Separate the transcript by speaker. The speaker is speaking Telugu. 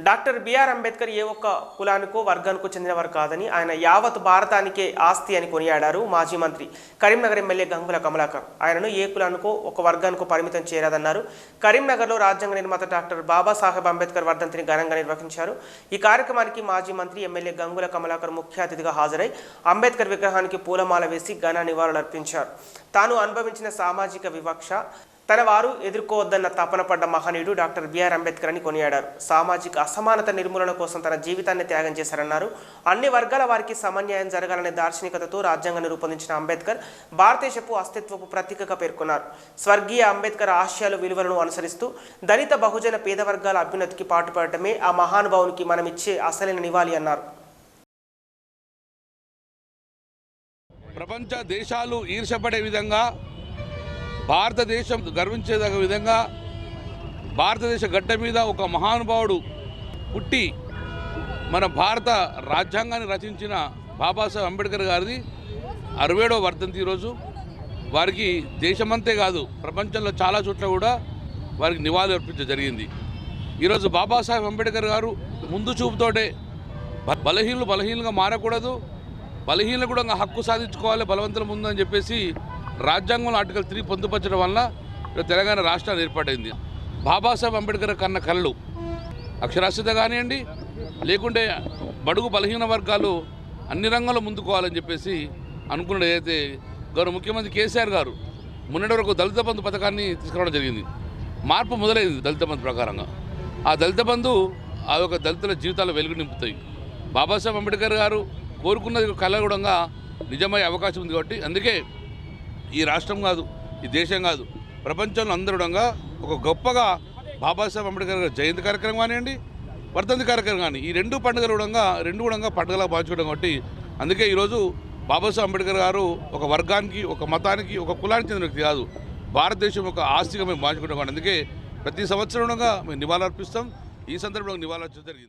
Speaker 1: డాక్టర్ బిఆర్ అంబేద్కర్ ఏ ఒక్క కులానికో వర్గానికో చెందినవారు కాదని ఆయన యావత్ భారతానికే ఆస్తి అని కొనియాడారు మాజీ మంత్రి కరీంనగర్ ఎమ్మెల్యే గంగుల కమలాకర్. ఆయనను ఏ కులానికో ఒక వర్గానికో పరిమితం చేయరాదన్నారు. కరీంనగర్లో రాజ్యాంగ నిర్మాత డాక్టర్ బాబాసాహెబ్ అంబేద్కర్ వర్ధంతిని ఘనంగా నిర్వహించారు. ఈ కార్యక్రమానికి మాజీ మంత్రి ఎమ్మెల్యే గంగుల కమలాకర్ ముఖ్య అతిథిగా హాజరై అంబేద్కర్ విగ్రహానికి పూలమాల వేసి ఘన నివాళులర్పించారు. తాను అనుభవించిన సామాజిక వివక్ష తన వారు ఎదుర్కోవద్దన్న తపన పడ్డ మహనీయుడు డాక్టర్ బిఆర్ అంబేద్కర్ అని కొనియాడారు. సామాజిక అసమానత నిర్మూలన కోసం తన జీవితాన్ని త్యాగం చేశారన్నారు. అన్ని వర్గాల వారికి సమన్యాయం జరగాలనే దార్శనికతతో రాజ్యాంగాన్ని రూపొందించిన అంబేద్కర్ భారతదేశపు అస్తిత్వపు ప్రతీకగా పేర్కొన్నారు. స్వర్గీయ అంబేద్కర్ ఆశయాలు విలువలను అనుసరిస్తూ దళిత బహుజన పేద వర్గాల అభ్యున్నతికి పాటుపడటమే ఆ మహానుభావునికి మనం ఇచ్చే అసలైన నివాళి అన్నారు.
Speaker 2: ప్రపంచ దేశాలు ఈర్షపడే విధంగా భారతదేశం గర్వించేదగ్గ విధంగా భారతదేశ గడ్డ మీద ఒక మహానుభావుడు పుట్టి మన భారత రాజ్యాంగాన్ని రచించిన బాబాసాహెబ్ అంబేద్కర్ గారిది అరవేడో వర్ధంతి ఈరోజు వారికి దేశమంతే కాదు ప్రపంచంలో చాలా చోట్ల కూడా వారికి నివాళి అర్పించడం జరిగింది. ఈరోజు బాబాసాహెబ్ అంబేద్కర్ గారు ముందు చూపుతోటే బలహీనలు బలహీనులు బలహీనంగా మారకూడదు బలహీనలు కూడా ఇంకా హక్కు సాధించుకోవాలి బలవంతుల ముందు అని చెప్పేసి రాజ్యాంగంలో ఆర్టికల్ త్రీ పొందుపరచడం వల్ల తెలంగాణ రాష్ట్రాన్ని ఏర్పాటైంది. బాబాసాహెబ్ అంబేద్కర్ కన్న కళ్ళు. అక్షరాస్యత కానివ్వండి లేకుంటే బడుగు బలహీన వర్గాలు అన్ని రంగాల్లో ముందుకోవాలని చెప్పేసి అనుకున్నది ఏదైతే గౌరవ ముఖ్యమంత్రి కేసీఆర్ గారు మొన్నటి వరకు దళిత బంధు పథకాన్ని తీసుకురావడం జరిగింది. మార్పు మొదలైంది దళిత బంధు ప్రకారంగా. ఆ దళిత బంధు ఆ యొక్క దళితుల జీవితాలు వెలుగు నింపుతాయి. బాబాసాహెబ్ అంబేద్కర్ గారు కోరుకున్నది కలగూడంగా నిజమయ్యే అవకాశం ఉంది కాబట్టి అందుకే ఈ రాష్ట్రం కాదు ఈ దేశం కాదు. ప్రపంచంలో అందరుడంగా ఒక గొప్పగా బాబాసాహెబ్ అంబేద్కర్ గారి జయంతి కార్యక్రమం కానివ్వండి వర్ధంతి కార్యక్రమం కానీ ఈ రెండు పండుగలు కూడా రెండు కూడా పండుగలా భావించుకోవడం కాబట్టి అందుకే ఈరోజు బాబాసాహెబ్ అంబేద్కర్ గారు ఒక వర్గానికి ఒక మతానికి ఒక కులానికి చెందిన వ్యక్తి కాదు. భారతదేశం యొక్క ఆస్తిగా మేము భావించుకుంటాం అందుకే ప్రతి సంవత్సరంగా మేము నివాళులర్పిస్తాం. ఈ సందర్భంలో నివాళులు జరిగింది.